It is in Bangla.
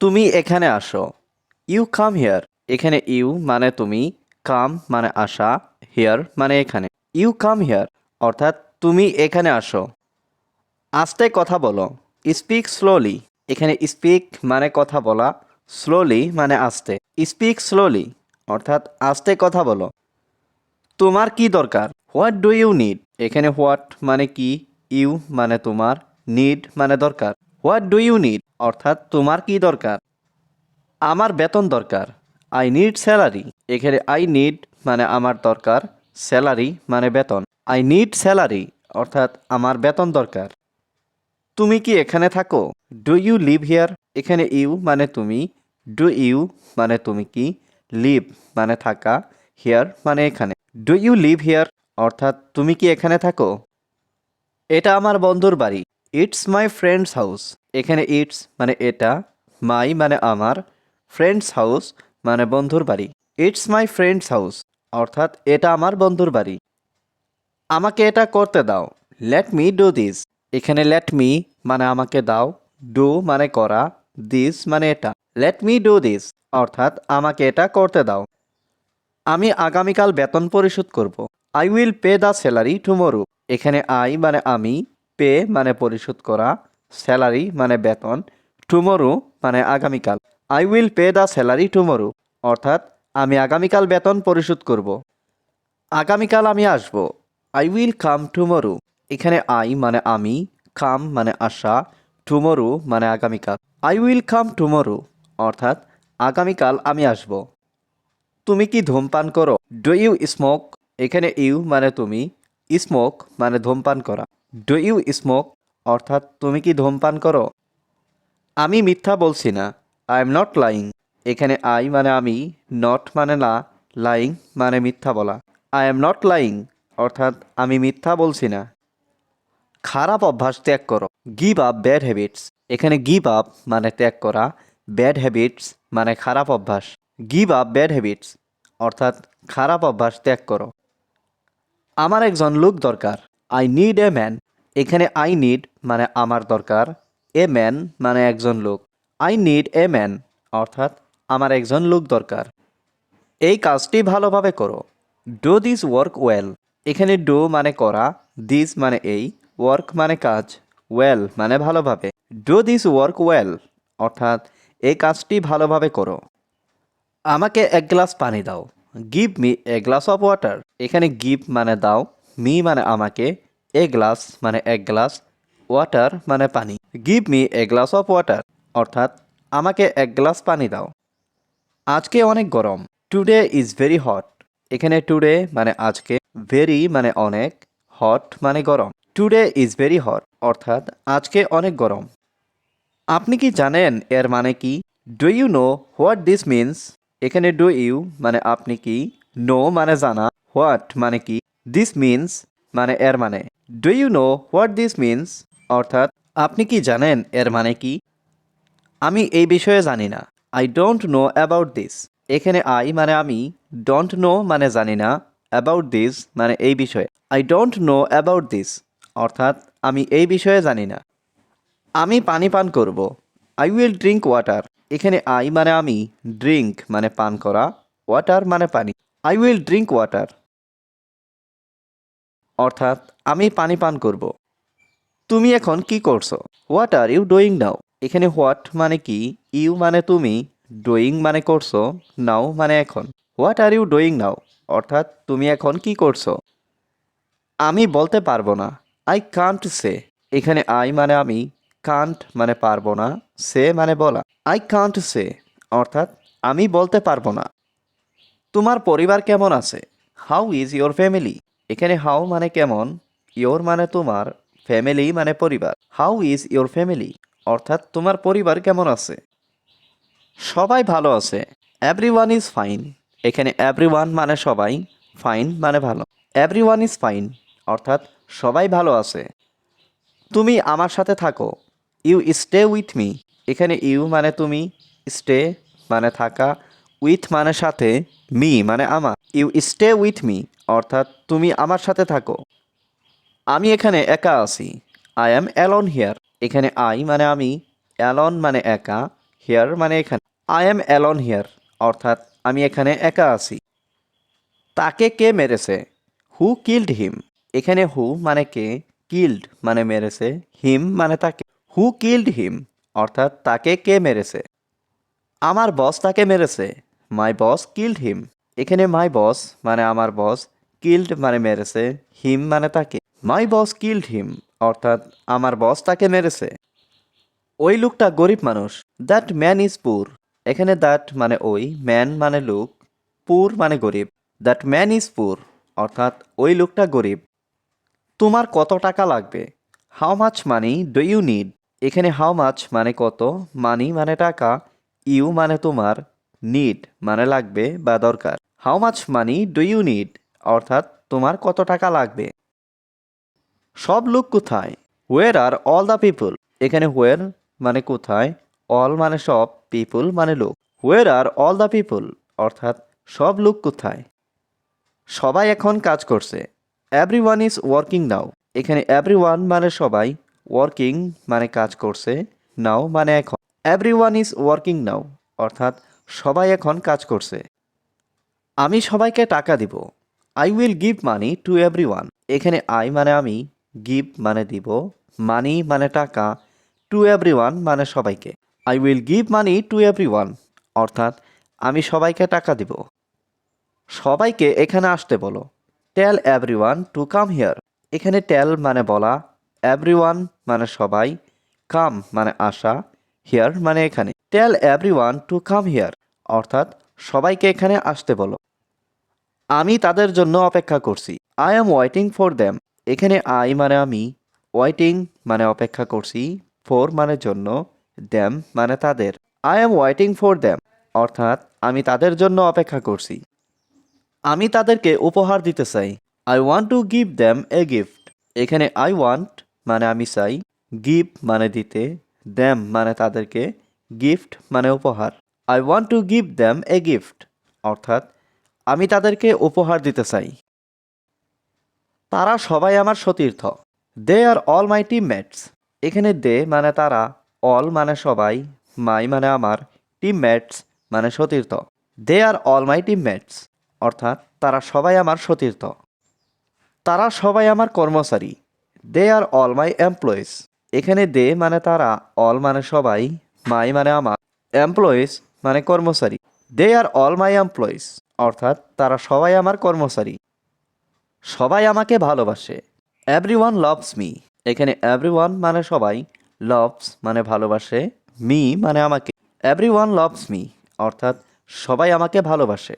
তুমি এখানে আসো। ইউ কাম হিয়ার এখানে ইউ মানে তুমি কাম মানে আসা হিয়ার মানে এখানে। ইউ কাম হিয়ার অর্থাৎ তুমি এখানে আসো। আস্তে কথা বলো। স্পিক স্লোলি এখানে স্পিক মানে কথা বলা স্লোলি মানে আস্তে। স্পিক স্লোলি অর্থাৎ আস্তে কথা বলো। তোমার কি দরকার? হোয়াট ডু ইউ নিড এখানে হোয়াট মানে কি ইউ মানে তোমার নিড মানে দরকার। হোয়াট ডু ইউ নিড অর্থাৎ তোমার কি দরকার? আমার বেতন দরকার। আই নিড স্যালারি এখানে আই নিড মানে আমার দরকার। স্যালারি মানে বেতন। আই নিড স্যালারি অর্থাৎ আমার বেতন দরকার। তুমি কি এখানে থাকো? ডু ইউ লিভ হিয়ার এখানে ইউ মানে তুমি। ডু ইউ মানে তুমি কি? লিভ মানে থাকা। হিয়ার মানে এখানে। ডু ইউ লিভ হিয়ার অর্থাৎ তুমি কি এখানে থাকো? এটা আমার বন্ধুর বাড়ি। ইটস মাই ফ্রেন্ডস হাউস এখানে ইটস মানে এটা মাই মানে আমার ফ্রেন্ডস হাউস মানে বন্ধুর বাড়ি। ইটস মাই ফ্রেন্ডস হাউস অর্থাৎ এটা আমার বন্ধুর বাড়ি। আমাকে এটা করতে দাও। লেট মি ডু দিস এখানে লেট মি মানে আমাকে দাও ডু মানে করা দিস মানে এটা। লেট মি ডু দিস অর্থাৎ আমাকে এটা করতে দাও। আমি আগামীকাল বেতন পরিশোধ করব। I will pay the salary tomorrow এখানে আই মানে আমি পে মানে পরিশোধ করা, স্যালারি মানে বেতন, টুমোরো মানে আগামীকাল। I will pay the salary tomorrow, অর্থাৎ আমি আগামীকাল বেতন পরিশোধ করব। আগামীকাল আমি আসব। I will come tomorrow. এখানে আই মানে আমি, কাম মানে আসা টুমোরো মানে আগামীকাল। আই উইল কাম টুমোরো, অর্থাৎ আগামীকাল আমি আসব। তুমি কি ধূমপান করো? Do you smoke? এখানে ইউ মানে তুমি, স্মোক মানে ধূমপান করা। ডু ইউ স্মোক অর্থাৎ তুমি কি ধূমপান করো? আমি মিথ্যা বলছি না আই এম নট লাইং এখানে আই মানে আমি নট মানে না লাইং মানে মিথ্যা বলা। আই এম নট লাইং অর্থাৎ আমি মিথ্যা বলছি না। খারাপ অভ্যাস ত্যাগ করো। গিভ আপ ব্যাড হ্যাবিটস এখানে গিভ আপ মানে ত্যাগ করা ব্যাড হ্যাবিটস মানে খারাপ অভ্যাস। গিভ আপ ব্যাড হ্যাবিটস অর্থাৎ খারাপ অভ্যাস ত্যাগ করো। আমার একজন লোক দরকার। আই নিড এ ম্যান এখানে আই নিড মানে আমার দরকার এ ম্যান মানে একজন লোক। আই নিড এ ম্যান অর্থাৎ আমার একজন লোক দরকার। এই কাজটি ভালোভাবে করো। ডো দিস ওয়ার্ক ওয়েল এখানে ডো মানে করা দিস মানে এই ওয়ার্ক মানে কাজ ওয়েল মানে ভালোভাবে। ডো দিস ওয়ার্ক ওয়েল অর্থাৎ এই কাজটি ভালোভাবে করো। আমাকে এক গ্লাস পানি দাও। Give me a glass of water এখানে গিভ মানে দাও মি মানে আমাকে। এ গ্লাস মানে এক গ্লাস ওয়াটার মানে পানি। Give me a glass of water অর্থাৎ আমাকে এক গ্লাস পানি দাও। আজকে অনেক গরম। টুডে ইজ ভেরি হট এখানে টুডে মানে আজকে ভেরি মানে অনেক হট মানে গরম। টুডে ইজ ভেরি হট অর্থাৎ আজকে অনেক গরম। আপনি কি জানেন এর মানে কি? Do you know what this means এখানে ডু ইউ মানে আপনি কি? নো মানে জানা। হোয়াট মানে কি? দিস মিনস মানে এর মানে। Do you know what this means অর্থাৎ, আপনি কি জানেন এর মানে কি? আমি এই বিষয়ে জানি না। I don't know about this এখানে আই মানে আমি ডোন্ট নো মানে জানি না। অ্যাবাউট দিস মানে এই বিষয়ে। I don't know about this অর্থাৎ, আমি এই বিষয়ে জানি না। আমি পানি পান করব। আই উইল ড্রিঙ্ক ওয়াটার এখানে আই মানে আমি ড্রিঙ্ক মানে পান করা। ওয়াটার মানে পানি। আই উইল ড্রিঙ্ক ওয়াটার অর্থাৎ আমি পানি পান করব। তুমি এখন কি করছ? What are you doing now এখানে হোয়াট মানে কি? ইউ মানে তুমি। ডুইং মানে করছ। নাও মানে এখন। What are you doing now অর্থাৎ তুমি এখন কি করছ? আমি বলতে পারব না। আই কান্ট সে এখানে আই মানে আমি। কান্ট মানে পারব না। সে মানে বলা। আই কান্ট সে অর্থাৎ আমি বলতে পারব না। তোমার পরিবার কেমন আছে? হাউ ইজ ইয়োর ফ্যামিলি এখানে হাউ মানে কেমন ইয়োর মানে তোমার ফ্যামিলি মানে পরিবার। হাউ ইজ ইয়োর ফ্যামিলি অর্থাৎ তোমার পরিবার কেমন আছে? সবাই ভালো আছে। এভরি ওয়ান ইজ ফাইন এখানে এভরি ওয়ান মানে সবাই ফাইন মানে ভালো। এভরি ওয়ান ইজ ফাইন অর্থাৎ সবাই ভালো আছে। তুমি আমার সাথে থাকো। ইউ স্টে উইথ মি এখানে ইউ মানে তুমি স্টে মানে থাকা। উইথ মানে সাথে মি মানে আমার। ইউ স্টে উইথ মি অর্থাৎ তুমি আমার সাথে থাকো। আমি এখানে একা আছি। আই অ্যাম অ্যালন হিয়ার এখানে আই মানে আমি অ্যালন মানে একা হিয়ার মানে এখানে। আই এম অ্যালন হিয়ার অর্থাৎ আমি এখানে একা আছি। তাকে কে মেরেছে? হু কিল্ড হিম এখানে হু মানে কে? কিল্ড মানে মেরেছে। হিম মানে তাকে। হু কিল্ড হিম অর্থাৎ তাকে কে মেরেছে? আমার বস তাকে মেরেছে। মাই বস কিল্ড হিম এখানে মাই বস মানে আমার বস কিল্ড মানে মেরেছে হিম মানে তাকে। মাই বস কিল্ড হিম অর্থাৎ আমার বস তাকে মেরেছে। ওই লোকটা গরিব মানুষ। দ্যাট ম্যান ইজ পুর এখানে দ্যাট মানে ওই ম্যান মানে লোক পুর মানে গরিব। দ্যাট ম্যান ইজ পুর অর্থাৎ ওই লোকটা গরিব। তোমার কত টাকা লাগবে? How much money do you need এখানে হাউ মাচ মানে কত? মানি মানে টাকা ইউ মানে তোমার। নিড মানে লাগবে বা দরকার। How much money do you need অর্থাৎ তোমার কত টাকা লাগবে? সব লোক কোথায়? Where are all the people এখানে হোয়ার মানে কোথায়? অল মানে সব পিপল মানে লোক। Where are all the people অর্থাৎ সব লোক কোথায়? সবাই এখন কাজ করছে। Everyone is working now এখানে এভরি ওয়ান মানে সবাই ওয়ার্কিং মানে কাজ করছে নাও মানে এখন। Everyone is working now অর্থাৎ সবাই এখন কাজ করছে। আমি সবাইকে টাকা দিব। I will give money to everyone এখানে আই মানে আমি গিভ মানে দিব মানি মানে টাকা টু এভরি ওয়ান মানে সবাইকে। I will give money to everyone অর্থাৎ, আমি সবাইকে টাকা দিব। সবাইকে এখানে আসতে বলো। Tell everyone to come here এখানে টেল মানে বলা এভরি ওয়ান মানে সবাই কাম মানে আসা হিয়ার মানে এখানে। Tell everyone to come here অর্থাৎ সবাইকে এখানে আসতে বলো। আমি তাদের জন্য অপেক্ষা করছি। I am waiting for them এখানে আই মানে আমি ওয়েটিং মানে অপেক্ষা করছি ফোর মানে জন্য দ্যাম মানে তাদের। I am waiting for them অর্থাৎ আমি তাদের জন্য অপেক্ষা করছি। আমি তাদেরকে উপহার দিতে চাই। I want to give them a gift এখানে আই ওয়ান্ট মানে আমি চাই গিভ মানে দিতে দ্যাম মানে তাদেরকে গিফট মানে উপহার। I want to give them a gift অর্থাৎ, আমি তাদেরকে উপহার দিতে চাই। তারা সবাই আমার সতীর্থ। দে আর অল মাই টিমমেটস এখানে দে মানে তারা অল মানে সবাই মাই মানে আমার টিমমেটস মানে সতীর্থ। দে আর অল মাই টিমমেটস অর্থাৎ, তারা সবাই আমার সতীর্থ। তারা সবাই আমার কর্মচারী। দে আর অল মাই এমপ্লয়িজ এখানে দে মানে তারা অল মানে সবাই মাই মানে আমার এমপ্লয়িজ মানে কর্মচারী। দে আর অল মাই এমপ্লয়িজ অর্থাৎ তারা সবাই আমার কর্মচারী। সবাই আমাকে ভালোবাসে। এভরি ওয়ান লভস মি এখানে এভরি ওয়ান মানে সবাই লভস মানে ভালোবাসে মি মানে আমাকে। এভরি ওয়ান লভস মি অর্থাৎ সবাই আমাকে ভালোবাসে।